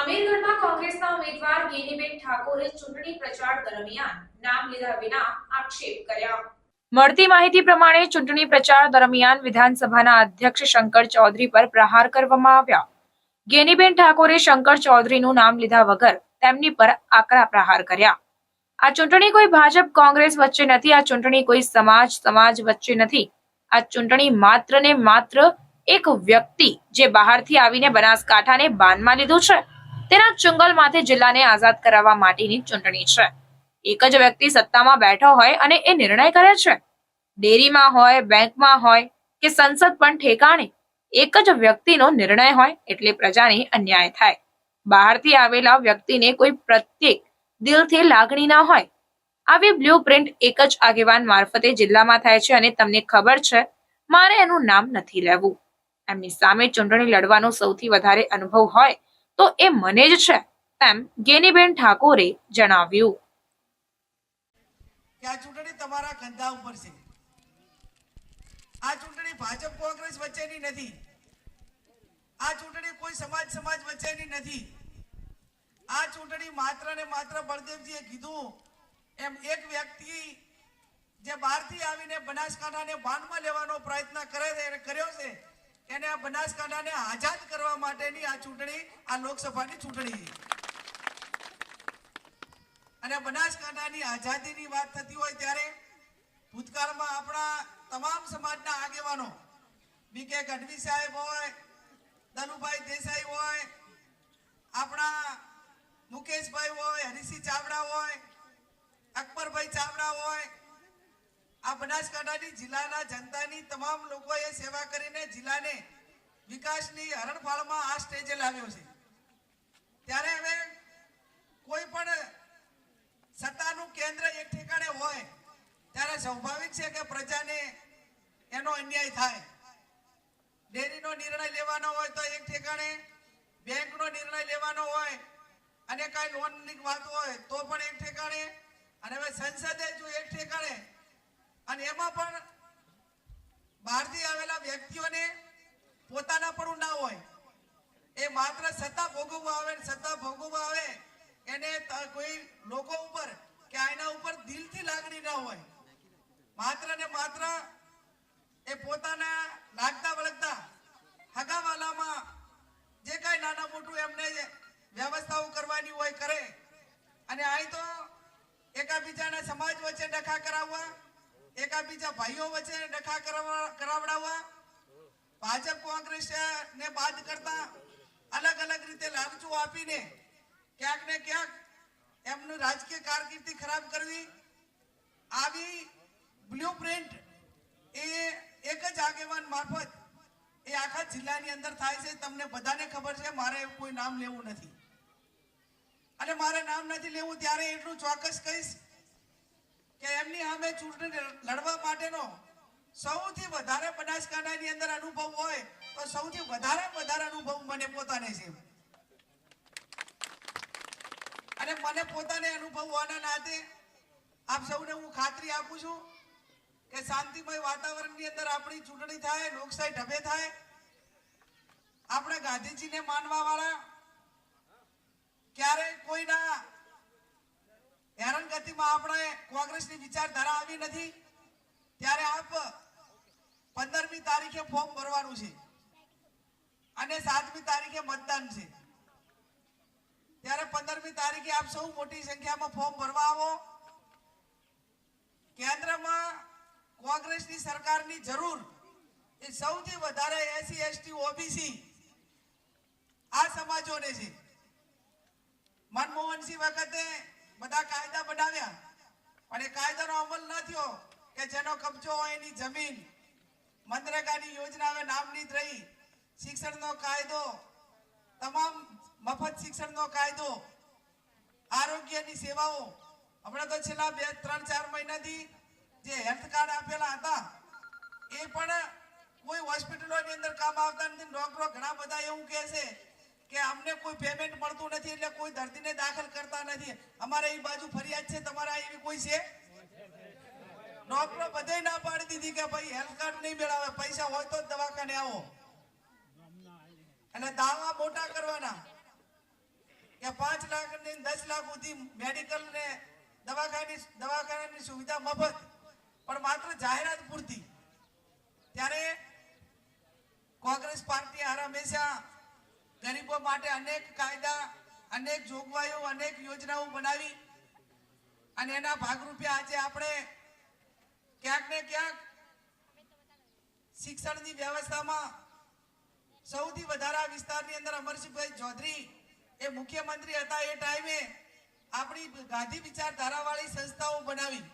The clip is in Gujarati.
અમીરગઢમાં કોંગ્રેસના ઉમેદવાર ગેનીબેન ઠાકોરે ચૂંટણી પ્રચાર દરમિયાન નામ લીધા વિના આક્ષેપ કર્યા. મળતી માહિતી પ્રમાણે ચૂંટણી પ્રચાર દરમિયાન વિધાનસભાના અધ્યક્ષ શંકર ચૌધરી પર પ્રહાર કરવામાં આવ્યા. ગેનીબેન ઠાકોરે શંકર ચૌધરીનું નામ લીધા વગર તેમની પર આકરા પ્રહાર કર્યા. આ ચૂંટણી કોઈ ભાજપ કોંગ્રેસ વચ્ચે નથી, આ ચૂંટણી કોઈ સમાજ સમાજ વચ્ચે નથી. આ ચૂંટણી માત્ર ને માત્ર એક વ્યક્તિ જે બહારથી આવીને બનાસકાંઠાને બાનમાં લીધું છે. તેના ચુંગલમાંથી જિલ્લાને આઝાદ કરાવવા માટેની ચૂંટણી છે. એક જ વ્યક્તિ સત્તામાં બેઠો હોય અને એ નિર્ણય કરે છે. ડેરીમાં હોય, બેંકમાં હોય કે સંસદ પણ ઠેકાણે, એક જ વ્યક્તિનો નિર્ણય હોય એટલે પ્રજાને અન્યાય થાય. બહારથી આવેલા વ્યક્તિને કોઈ પ્રત્યેક દિલથી લાગણી ના હોય. આવી બ્લુ પ્રિન્ટ એક જ આગેવાન મારફતે જિલ્લામાં થાય છે અને તમને ખબર છે, મારે એનું નામ નથી લેવું. એમની સામે ચૂંટણી લડવાનો સૌથી વધારે અનુભવ હોય તો એ મને જ છે તેમ ગેનીબેન ઠાકોરે જણાવ્યું. આ ચૂંટણી તમારા કંધા ઉપર છે. આ ચૂંટણી ભાજપ કોંગ્રેસ વચ્ચેની નથી. આ ચૂંટણી કોઈ સમાજ સમાજ વચ્ચેની નથી. આ ચૂંટણી માત્ર ને માત્ર બળદેવજીએ કીધું. એમ એક વ્યક્તિ જે બહારથી આવીને બનાસકાંઠાને બાનમાં લેવાનો પ્રયત્ન કરે છે, એને કર્યો છે. એને આ બનાસકાંઠાને આઝાદ કરવા માટેની આ ચૂંટણી, આ લોકસભાની ચૂંટણી અને બનાસકાંઠાની આઝાદીની વાત થતી હોય ત્યારે ભૂતકાળમાં આપણા તમામ સમાજના આગેવાનો બી કે ગઢવી સાહેબ હોય દલુભાઈ દેસાઈ હોય, આપણા મુકેશભાઈ હોય હરીસિંહ ચાવડા હોય, અકબરભાઈ ચાવડા હોય આ બનાસકાંઠાની જિલ્લાના જનતાની તમામ લોકોએ સેવા કરીને જિલ્લાને વિકાસની હરણફાળમાં આ સ્ટેજે લાવ્યો છે. ત્યારે હવે કોઈ પણ સત્તાનું કેન્દ્ર એક ઠેકાણે હોય, ત્યારે સ્વાભાવિક છે કે પ્રજાને એનો અન્યાય થાય. ડેરીનો નિર્ણય લેવાનો હોય તો એક ઠેકાણે, બેંકનો નિર્ણય લેવાનો હોય, અને કાંઈ લોનની વાત હોય તો પણ એક ઠેકાણે, અને હવે સંસદે જો એક ઠેકાણે અને એમાં પણ બહારથી આવેલા વ્યક્તિઓને પોતાના પણ ના હોય. એ માત્ર સત્તા ભોગવવા આવે સત્તા ભોગવવા આવે, એને કોઈ લોકો ઉપર કે આના ઉપર દિલથી લાગણી ના હોય. માત્ર ને માત્ર એ પોતાના લાગતા વળગતા હગાવાલામાં જે કાંઈ નાના મોટું એમને વ્યવસ્થાઓ કરવાની હોય કરે. અને અહીં તો એકાબીજાના સમાજ વચ્ચે ડખા કરાવવા એકાબીજા ભાઈઓ વચ્ચે ડખા કરાવડાવવા ભાજપ કોંગ્રેસ ને બાદ કરતા અલગ અલગ રીતે લાલચો આપીને ક્યાંક ને ક્યાંક એમનું રાજકીય કારકિર્દી ખરાબ કરવી. આવી બ્લુ એ એક જ આગેવાન મારફત એ આખા જિલ્લાની અંદર થાય છે. તમને બધાને ખબર છે, મારે કોઈ નામ લેવું નથી. અને મારે નામ નથી લેવું, ત્યારે એટલું ચોક્કસ કહીશ એમની ચૂંટણી લડવા માટેનો સૌથી વધારે બનાસકાંઠાની અંદર અનુભવ હોય તો સૌથી વધારે વધારે અનુભવ મને પોતાને છે. અને મને પોતાને અનુભવ નાતે આપ સૌને હું ખાતરી આપું છું કે શાંતિમય વાતાવરણની અંદર આપણી ચૂંટણી થાય, લોકશાહી ઢબે થાય. આપણે ગાંધીજીને માનવા વાળા ક્યારેય કોઈના હેરાનગતિમાં આપણે કોંગ્રેસની વિચારધારા આવી નથી, ત્યારે આપ પંદરમી તારીખે ફોર્મ ભરવાનું છે અને સાતમી તારીખે મતદાન છે. ત્યારે પંદરમી તારીખે આપ સૌ મોટી સંખ્યામાં ફોર્મ ભરવા આવો. કેન્દ્રમાં કોંગ્રેસની સરકારની જરૂર એ સૌથી વધારે એસસી એસટી, ઓબીસી આ સમાજોને છે. મનમોહનસિંહ વખતે બધા કાયદા બનાવ્યા. પણ એ કાયદાનો અમલ ન થયો કે જેનો કબજો હોય એની જમીન. મનરેગાની યોજના હવે નામની જ રહી. શિક્ષણનો કાયદો, તમામ મફત શિક્ષણનો કાયદો, આરોગ્યની સેવાઓ. હમણાં તો છેલ્લા બે, ત્રણ, ચાર મહિનાથી જે હેલ્થ કાર્ડ આપેલા હતા, એ પણ કોઈ હોસ્પિટલોની અંદર કામ આવતા નથી. ડોક્ટરો ઘણા બધા એવું કહે છે કે અમને કોઈ પેમેન્ટ મળતું નથી એટલે કોઈ દર્દીને દાખલ કરતા નથી. અમારે એ બાજુ ફરિયાદ છે તમારા એવી કોઈ છે? ડોક્ટરો બધે ના પાડી દીધી કે ભાઈ હેલ્થ કાર્ડ નહીં મેળવે પૈસા હોય તો જ દવાખાને આવો. અને દાવા મોટા કરવાના કે પાંચ લાખ ને દસ લાખ સુધી મેડિકલ ને દવાખાની દવાખાનાની સુવિધા મફત. પણ માત્ર જાહેરાત પૂરતી. ત્યારે કોંગ્રેસ પાર્ટી હારા હંમેશા ગરીબો માટે અનેક કાયદા, અનેક જોગવાઈઓ, અનેક યોજનાઓ બનાવી અને એના ભાગરૂપે આજે આપણે ક્યાંક ને ક્યાંક શિક્ષણની વ્યવસ્થામાં સૌથી વધારે વિસ્તારની અંદર અમરસિંહભાઈ ચૌધરી એ મુખ્યમંત્રી હતા એ ટાઈમે આપણી ગાંધી વિચારધારાવાળી સંસ્થાઓ બનાવી.